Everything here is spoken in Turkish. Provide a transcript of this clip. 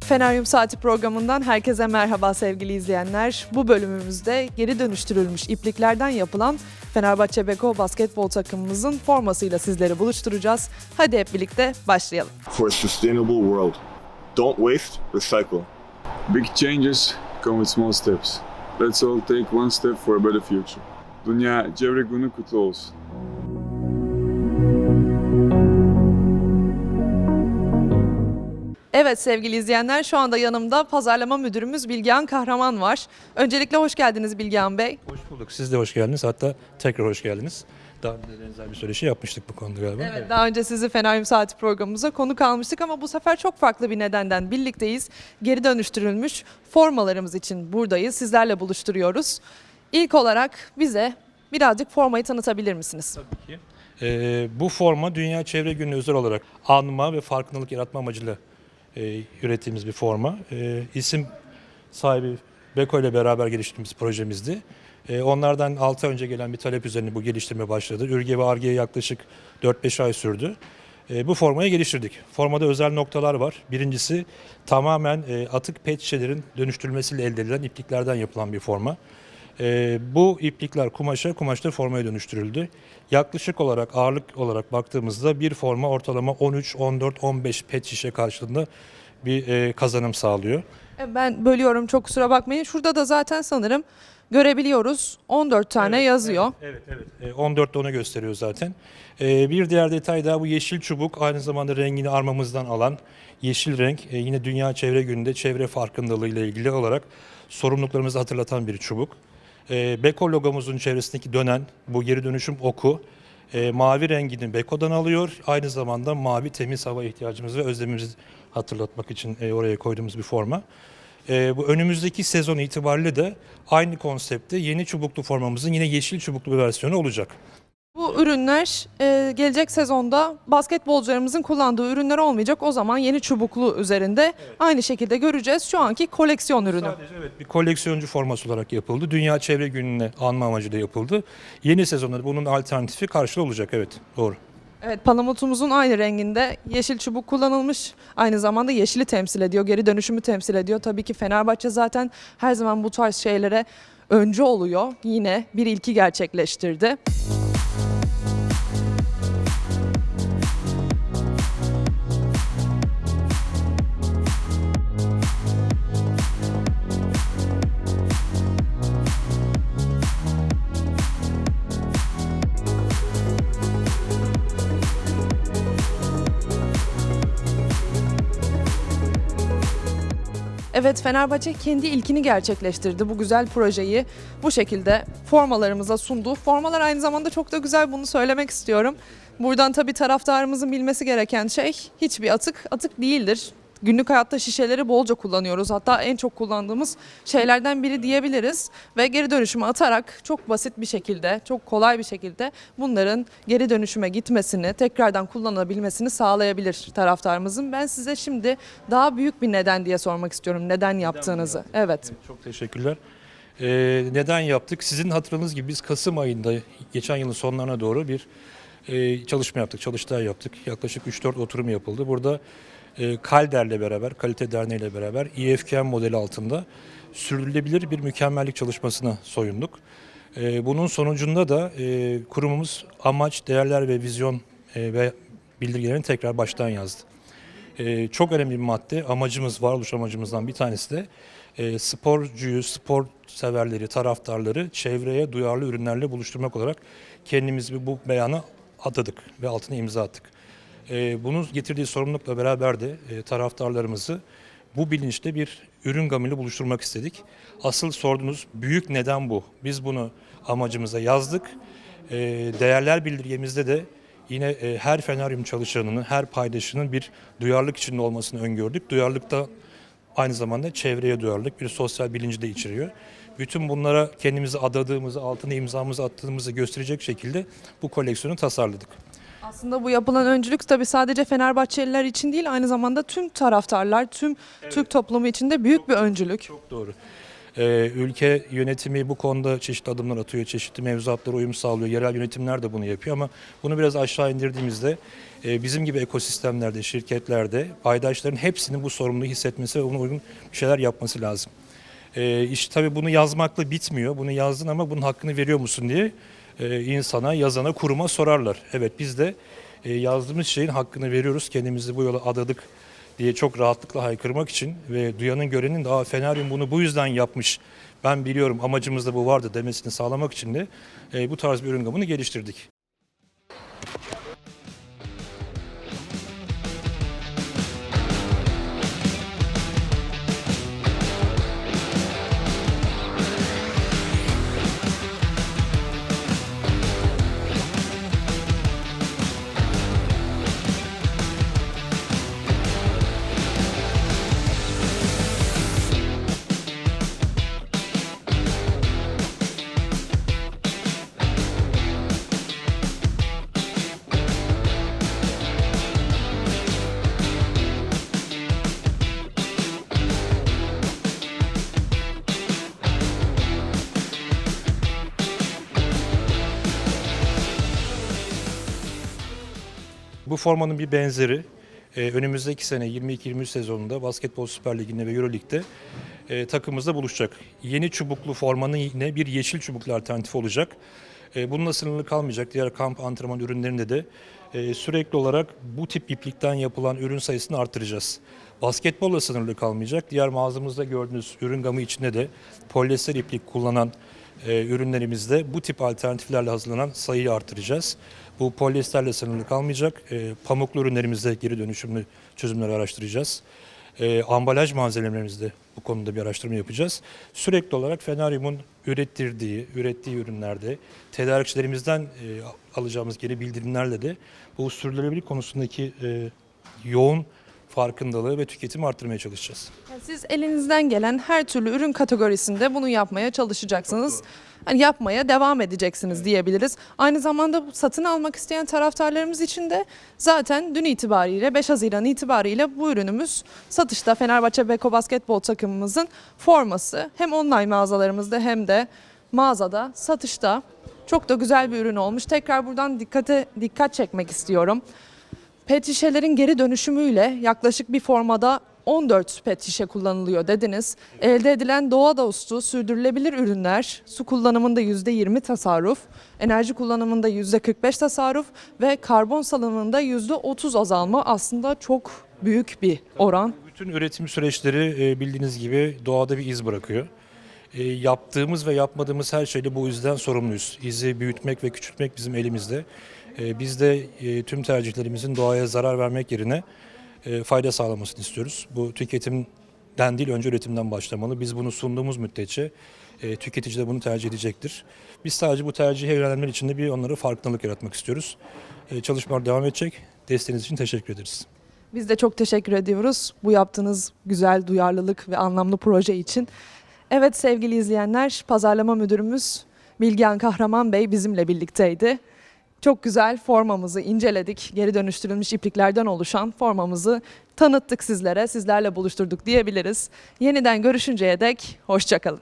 Feneryum Saati programından herkese merhaba sevgili izleyenler. Bu bölümümüzde geri dönüştürülmüş ipliklerden yapılan Fenerbahçe Beko basketbol takımımızın formasıyla sizleri buluşturacağız. Hadi hep birlikte başlayalım. for a sustainable world. Don't waste, recycle. Big changes come with small steps. Let's all take one step for a better future. Dünya Çevre Günü kutlu olsun. Evet sevgili izleyenler şu anda yanımda pazarlama müdürümüz Bilgehan Kahraman var. Öncelikle hoş geldiniz Bilgehan Bey. Hoş bulduk. Siz de hoş geldiniz. Hatta tekrar hoş geldiniz. Daha önce de benzer bir söyleşi yapmıştık bu konuda galiba. Evet, daha önce sizi Feneryum Saati programımıza konuk almıştık ama bu sefer çok farklı bir nedenden birlikteyiz. Geri dönüştürülmüş formalarımız için buradayız. Sizlerle buluşturuyoruz. İlk olarak bize birazcık formayı tanıtabilir misiniz? Tabii ki. Ee, bu forma Dünya Çevre Günü özel olarak anma ve farkındalık yaratma amacıyla e, ürettiğimiz bir forma. E, isim sahibi Beko ile beraber geliştirdiğimiz projemizdi. E, onlardan 6 ay önce gelen bir talep üzerine bu geliştirme başladı. Ürge ve Arge'ye yaklaşık 4-5 ay sürdü. E, bu formayı geliştirdik. Formada özel noktalar var. Birincisi tamamen e, atık pet şişelerin dönüştürülmesiyle elde edilen ipliklerden yapılan bir forma. Bu iplikler kumaşa, kumaşlar formaya dönüştürüldü. Yaklaşık olarak ağırlık olarak baktığımızda bir forma ortalama 13, 14, 15 pet şişe karşılığında bir kazanım sağlıyor. E, Ben bölüyorum çok kusura bakmayın. Şurada da zaten sanırım görebiliyoruz 14 tane Evet, yazıyor. Evet, evet. evet. E, 14'te onu gösteriyor zaten. E, bir diğer detay daha bu yeşil çubuk aynı zamanda rengini armamızdan alan yeşil renk e, yine Dünya Çevre Günü'nde çevre farkındalığı ile ilgili olarak sorumluluklarımızı hatırlatan bir çubuk. E, Beko logomuzun çevresindeki dönen bu geri dönüşüm oku e, mavi rengini Beko'dan alıyor. Aynı zamanda mavi temiz hava ihtiyacımızı ve özlemimizi hatırlatmak için e, oraya koyduğumuz bir forma. E, bu önümüzdeki sezon itibariyle de aynı konsepte yeni çubuklu formamızın yine yeşil çubuklu bir versiyonu olacak. Bu ürünler e, gelecek sezonda basketbolcularımızın kullandığı ürünler olmayacak. O zaman yeni çubuklu üzerinde aynı şekilde göreceğiz. Şu anki koleksiyon ürünü. Sadece evet bir koleksiyoncu forması olarak yapıldı. Dünya Çevre Günü'ne anma amacıyla yapıldı. Yeni sezonda bunun alternatifi karşılığı olacak evet doğru. Evet palamutumuzun aynı renginde yeşil çubuk kullanılmış. Aynı zamanda yeşili temsil ediyor, geri dönüşümü temsil ediyor. Tabii ki Fenerbahçe zaten her zaman bu tarz şeylere öncü oluyor. Yine bir ilki gerçekleştirdi. Evet Fenerbahçe kendi ilkini gerçekleştirdi. Bu güzel projeyi bu şekilde formalarımıza sundu. Formalar aynı zamanda çok da güzel bunu söylemek istiyorum. Buradan tabii taraftarımızın bilmesi gereken şey hiçbir atık atık değildir. Günlük hayatta şişeleri bolca kullanıyoruz. Hatta en çok kullandığımız şeylerden biri diyebiliriz. Ve geri dönüşüme atarak çok basit bir şekilde, çok kolay bir şekilde bunların geri dönüşüme gitmesini, tekrardan kullanabilmesini sağlayabilir taraftarımızın. Ben size şimdi daha büyük bir neden diye sormak istiyorum. Neden yaptığınızı. Evet. Çok teşekkürler. Ee, neden yaptık? Sizin hatırınız gibi biz Kasım ayında geçen yılın sonlarına doğru bir e, çalışma yaptık, çalıştay yaptık. Yaklaşık 3-4 oturum yapıldı. Burada e, Kalder'le beraber, Kalite Derneği ile beraber İFKM modeli altında sürdürülebilir bir mükemmellik çalışmasına soyunduk. E, bunun sonucunda da e, kurumumuz amaç, değerler ve vizyon e, ve bildirgelerini tekrar baştan yazdı. Ee, çok önemli bir madde. Amacımız, varoluş amacımızdan bir tanesi de e, sporcuyu, spor severleri, taraftarları çevreye duyarlı ürünlerle buluşturmak olarak kendimizi bu beyanı adadık ve altına imza attık. E, bunun getirdiği sorumlulukla beraber de e, taraftarlarımızı bu bilinçte bir ürün gamıyla buluşturmak istedik. Asıl sorduğunuz büyük neden bu. Biz bunu amacımıza yazdık. E, değerler bildirgemizde de yine e, her feneryum çalışanının, her paydaşının bir duyarlılık içinde olmasını öngördük. Duyarlılık da aynı zamanda çevreye duyarlılık, bir sosyal bilinci de içeriyor. Bütün bunlara kendimizi adadığımızı, altına imzamızı attığımızı gösterecek şekilde bu koleksiyonu tasarladık. Aslında bu yapılan öncülük tabii sadece Fenerbahçeliler için değil aynı zamanda tüm taraftarlar, tüm Türk toplumu için de büyük bir öncülük. Çok doğru. Ee, ülke yönetimi bu konuda çeşitli adımlar atıyor, çeşitli mevzuatlara uyum sağlıyor. Yerel yönetimler de bunu yapıyor ama bunu biraz aşağı indirdiğimizde e, bizim gibi ekosistemlerde, şirketlerde paydaşların hepsinin bu sorumluluğu hissetmesi ve buna uygun bir şeyler yapması lazım. E, iş tabii bunu yazmakla bitmiyor. Bunu yazdın ama bunun hakkını veriyor musun diye e, insana, yazana, kuruma sorarlar. Evet biz de e, yazdığımız şeyin hakkını veriyoruz. Kendimizi bu yola adadık diye çok rahatlıkla haykırmak için ve duyanın görenin de Aa, Feneryum bunu bu yüzden yapmış. Ben biliyorum amacımızda bu vardı demesini sağlamak için de e, bu tarz bir ürün gamını geliştirdik. Bu formanın bir benzeri e, önümüzdeki sene 22-23 sezonunda Basketbol Süper Ligi'nde ve Euroleague'de e, takımımızda buluşacak. Yeni çubuklu formanın yine bir yeşil çubuklu alternatif olacak. E, bununla sınırlı kalmayacak. Diğer kamp antrenman ürünlerinde de e, sürekli olarak bu tip iplikten yapılan ürün sayısını artıracağız. Basketbolla sınırlı kalmayacak. Diğer mağazamızda gördüğünüz ürün gamı içinde de polyester iplik kullanan e, ürünlerimizde bu tip alternatiflerle hazırlanan sayıyı artıracağız. Bu polyesterle sınırlı kalmayacak. E, pamuklu ürünlerimizde geri dönüşümlü çözümleri araştıracağız. E, ambalaj malzemelerimizde bu konuda bir araştırma yapacağız. Sürekli olarak Feneryum'un ürettirdiği, ürettiği ürünlerde tedarikçilerimizden e, alacağımız geri bildirimlerle de bu sürdürülebilirlik konusundaki yoğun farkındalığı ve tüketimi arttırmaya çalışacağız. Yani Siz elinizden gelen her türlü ürün kategorisinde bunu yapmaya çalışacaksınız. Hani yapmaya devam edeceksiniz diyebiliriz. Aynı zamanda satın almak isteyen taraftarlarımız için de zaten dün itibariyle 5 Haziran itibariyle bu ürünümüz satışta Fenerbahçe Beko basketbol takımımızın forması hem online mağazalarımızda hem de mağazada satışta. Çok da güzel bir ürün olmuş. Tekrar buradan dikkate dikkat çekmek istiyorum. Pet şişelerin geri dönüşümüyle yaklaşık bir formada 14 pet şişe kullanılıyor dediniz. Elde edilen doğa dostu sürdürülebilir ürünler, su kullanımında %20 tasarruf, enerji kullanımında %45 tasarruf ve karbon salımında %30 azalma aslında çok büyük bir oran. Bütün üretim süreçleri e, bildiğiniz gibi doğada bir iz bırakıyor. E, Yaptığımız ve yapmadığımız her şeyde bu yüzden sorumluyuz. İzi büyütmek ve küçültmek bizim elimizde. E, Biz de e, tüm tercihlerimizin doğaya zarar vermek yerine e, fayda sağlamasını istiyoruz. Bu tüketimden değil önce üretimden başlamalı. Biz bunu sunduğumuz müddetçe e, tüketici de bunu tercih edecektir. Biz sadece bu tercihe yönelenler için de bir onlara farkındalık yaratmak istiyoruz. Çalışmalar devam edecek. Desteğiniz için teşekkür ederiz. Biz de çok teşekkür ediyoruz bu yaptığınız güzel duyarlılık ve anlamlı proje için. Evet sevgili izleyenler, pazarlama müdürümüz Bilgehan Kahraman Bey bizimle birlikteydi. Çok güzel formamızı inceledik. Geri dönüştürülmüş ipliklerden oluşan formamızı tanıttık sizlere, sizlerle buluşturduk diyebiliriz. Yeniden görüşünceye dek hoşçakalın.